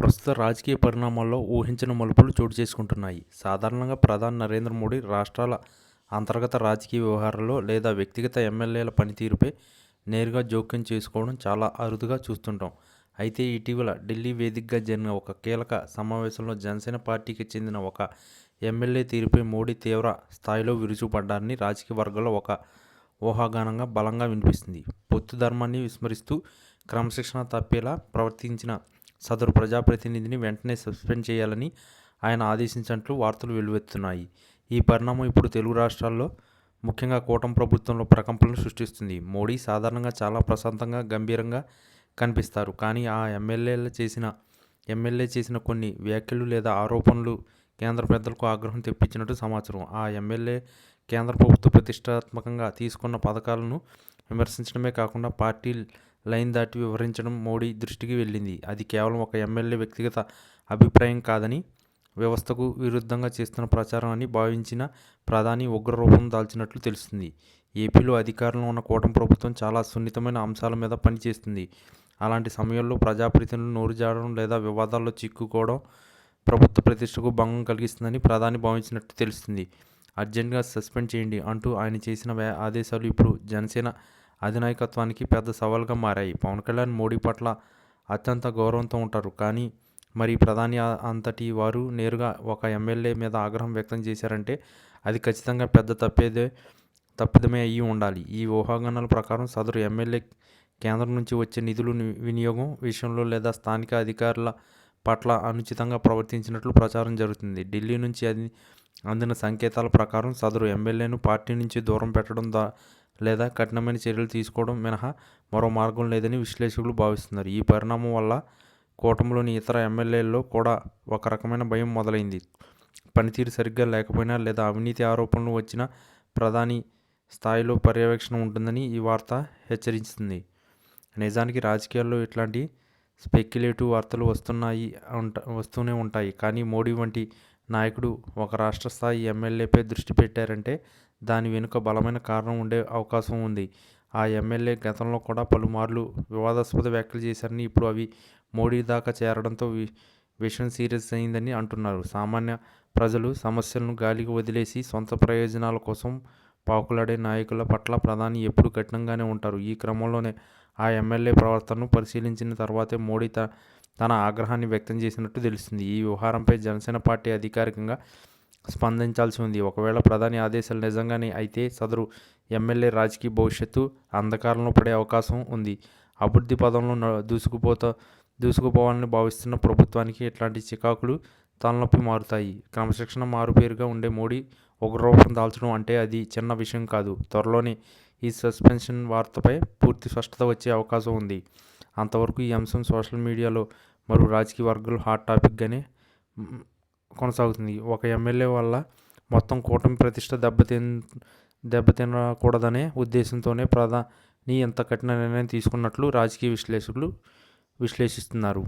ప్రస్తుత రాజకీయ పరిణామాల్లో ఊహించిన మలుపులు చోటు చేసుకుంటున్నాయి. సాధారణంగా ప్రధాని నరేంద్ర మోడీ రాష్ట్రాల అంతర్గత రాజకీయ వ్యవహారాల్లో లేదా వ్యక్తిగత ఎమ్మెల్యేల పనితీరుపై నేరుగా జోక్యం చేసుకోవడం చాలా అరుదుగా చూస్తుంటాం. అయితే ఇటీవల ఢిల్లీ వేదికగా జరిగిన ఒక కీలక సమావేశంలో జనసేన పార్టీకి చెందిన ఒక ఎమ్మెల్యే తీరుపై మోడీ తీవ్ర స్థాయిలో విరుచుపడ్డారని రాజకీయ వర్గాల్లో ఒక ఊహాగానంగా బలంగా వినిపిస్తుంది. పొత్తు ధర్మాన్ని విస్మరిస్తూ క్రమశిక్షణ తప్పేలా ప్రవర్తించిన సదరు ప్రజాప్రతినిధిని వెంటనే సస్పెండ్ చేయాలని ఆయన ఆదేశించినట్లు వార్తలు వెలువెత్తున్నాయి. ఈ పరిణామం ఇప్పుడు తెలుగు రాష్ట్రాల్లో ముఖ్యంగా కూటమి ప్రభుత్వంలో ప్రకంపనలు సృష్టిస్తుంది. మోడీ సాధారణంగా చాలా ప్రశాంతంగా గంభీరంగా కనిపిస్తారు. కానీ ఆ ఎమ్మెల్యేలు చేసిన ఎమ్మెల్యే చేసిన కొన్ని వ్యాఖ్యలు లేదా ఆరోపణలు కేంద్ర పెద్దలకు ఆగ్రహం తెప్పించినట్టు సమాచారం. ఆ ఎమ్మెల్యే కేంద్ర ప్రభుత్వ ప్రతిష్టాత్మకంగా తీసుకున్న పథకాలను విమర్శించడమే కాకుండా పార్టీ లైన్ దాటి వివరించడం మోడీ దృష్టికి వెళ్ళింది. అది కేవలం ఒక ఎమ్మెల్యే వ్యక్తిగత అభిప్రాయం కాదని వ్యవస్థకు విరుద్ధంగా చేస్తున్న ప్రచారం అని భావించిన ప్రధాని ఉగ్ర రూపం దాల్చినట్లు తెలుస్తుంది. ఏపీలో అధికారంలో ఉన్న కూటమి ప్రభుత్వం చాలా సున్నితమైన అంశాల మీద పనిచేస్తుంది. అలాంటి సమయంలో ప్రజాప్రతినిధులు నోరు జాడడం లేదా వివాదాల్లో చిక్కుకోవడం ప్రభుత్వ ప్రతిష్టకు భంగం కలిగిస్తుందని ప్రధాని భావించినట్టు తెలుస్తుంది. అర్జెంటుగా సస్పెండ్ చేయండి అంటూ ఆయన చేసిన ఆదేశాలు ఇప్పుడు జనసేన అధినాయకత్వానికి పెద్ద సవాల్గా మారాయి. పవన్ కళ్యాణ్ మోడీ పట్ల అత్యంత గౌరవంతో ఉంటారు. కానీ మరి ప్రధాని అంతటి వారు నేరుగా ఒక ఎమ్మెల్యే మీద ఆగ్రహం వ్యక్తం చేశారంటే అది ఖచ్చితంగా పెద్ద తప్పేదే తప్పిదమే అయ్యి ఉండాలి. ఈ ఊహాగానాల ప్రకారం సదరు ఎమ్మెల్యే కేంద్రం నుంచి వచ్చే నిధులు వినియోగం విషయంలో లేదా స్థానిక అధికారుల పట్ల అనుచితంగా ప్రవర్తించినట్లు ప్రచారం జరుగుతుంది. ఢిల్లీ నుంచి అది అందిన సంకేతాల ప్రకారం సదరు ఎమ్మెల్యేను పార్టీ నుంచి దూరం పెట్టడం దా లేదా కఠినమైన చర్యలు తీసుకోవడం మినహా మరో మార్గం లేదని విశ్లేషకులు భావిస్తున్నారు. ఈ పరిణామం వల్ల కూటమిలోని ఇతర ఎమ్మెల్యేల్లో కూడా ఒక రకమైన భయం మొదలైంది. పనితీరు సరిగ్గా లేకపోయినా లేదా అవినీతి ఆరోపణలు వచ్చినా ప్రధాని స్థాయిలో పర్యవేక్షణ ఉంటుందని ఈ వార్త హెచ్చరిస్తుంది. నిజానికి రాజకీయాల్లో ఇట్లాంటి స్పెక్యులేటివ్ వార్తలు వస్తున్నాయి అంట వస్తూనే ఉంటాయి. కానీ మోడీ వంటి నాయకుడు ఒక రాష్ట్ర స్థాయి ఎమ్మెల్యేపై దృష్టి పెట్టారంటే దాని వెనుక బలమైన కారణం ఉండే అవకాశం ఉంది. ఆ ఎమ్మెల్యే గతంలో కూడా పలుమార్లు వివాదాస్పద వ్యాఖ్యలు చేశారని ఇప్పుడు అవి మోడీ దాకా చేరడంతో వి విషయం సీరియస్ అయిందని అంటున్నారు. సామాన్య ప్రజలు సమస్యలను గాలికి వదిలేసి సొంత ప్రయోజనాల కోసం పాకులాడే నాయకుల పట్ల ప్రధాని ఎప్పుడు కఠినంగానే ఉంటారు. ఈ క్రమంలోనే ఆ ఎమ్మెల్యే ప్రవర్తనను పరిశీలించిన తర్వాతే మోడీ త తన ఆగ్రహాన్ని వ్యక్తం చేసినట్టు తెలుస్తుంది. ఈ వ్యవహారంపై జనసేన పార్టీ అధికారికంగా స్పందించాల్సి ఉంది. ఒకవేళ ప్రధాని ఆదేశాలు నిజంగానే అయితే సదరు ఎమ్మెల్యే రాజకీయ భవిష్యత్తు అంధకారంలో పడే అవకాశం ఉంది. అభివృద్ధి పదంలో దూసుకుపోతా దూసుకుపోవాలని భావిస్తున్న ప్రభుత్వానికి ఇట్లాంటి చికాకులు తలనొప్పి మారుతాయి. క్రమశిక్షణ మారుపేరుగా ఉండే మోడీ ఉగ్రరూపం దాల్చడం అంటే అది చిన్న విషయం కాదు. త్వరలోనే ఈ సస్పెన్షన్ వార్తపై పూర్తి స్పష్టత వచ్చే అవకాశం ఉంది. అంతవరకు ఈ అంశం సోషల్ మీడియాలో మరియు రాజకీయ వర్గాలు హాట్ టాపిక్గానే కొనసాగుతుంది. ఒక ఎమ్మెల్యే వల్ల మొత్తం కూటమి ప్రతిష్ట దెబ్బతిన్ దెబ్బతినకూడదనే ఉద్దేశంతోనే ప్రధాని ఇంత కఠిన నిర్ణయం తీసుకున్నట్లు రాజకీయ విశ్లేషకులు విశ్లేషిస్తున్నారు.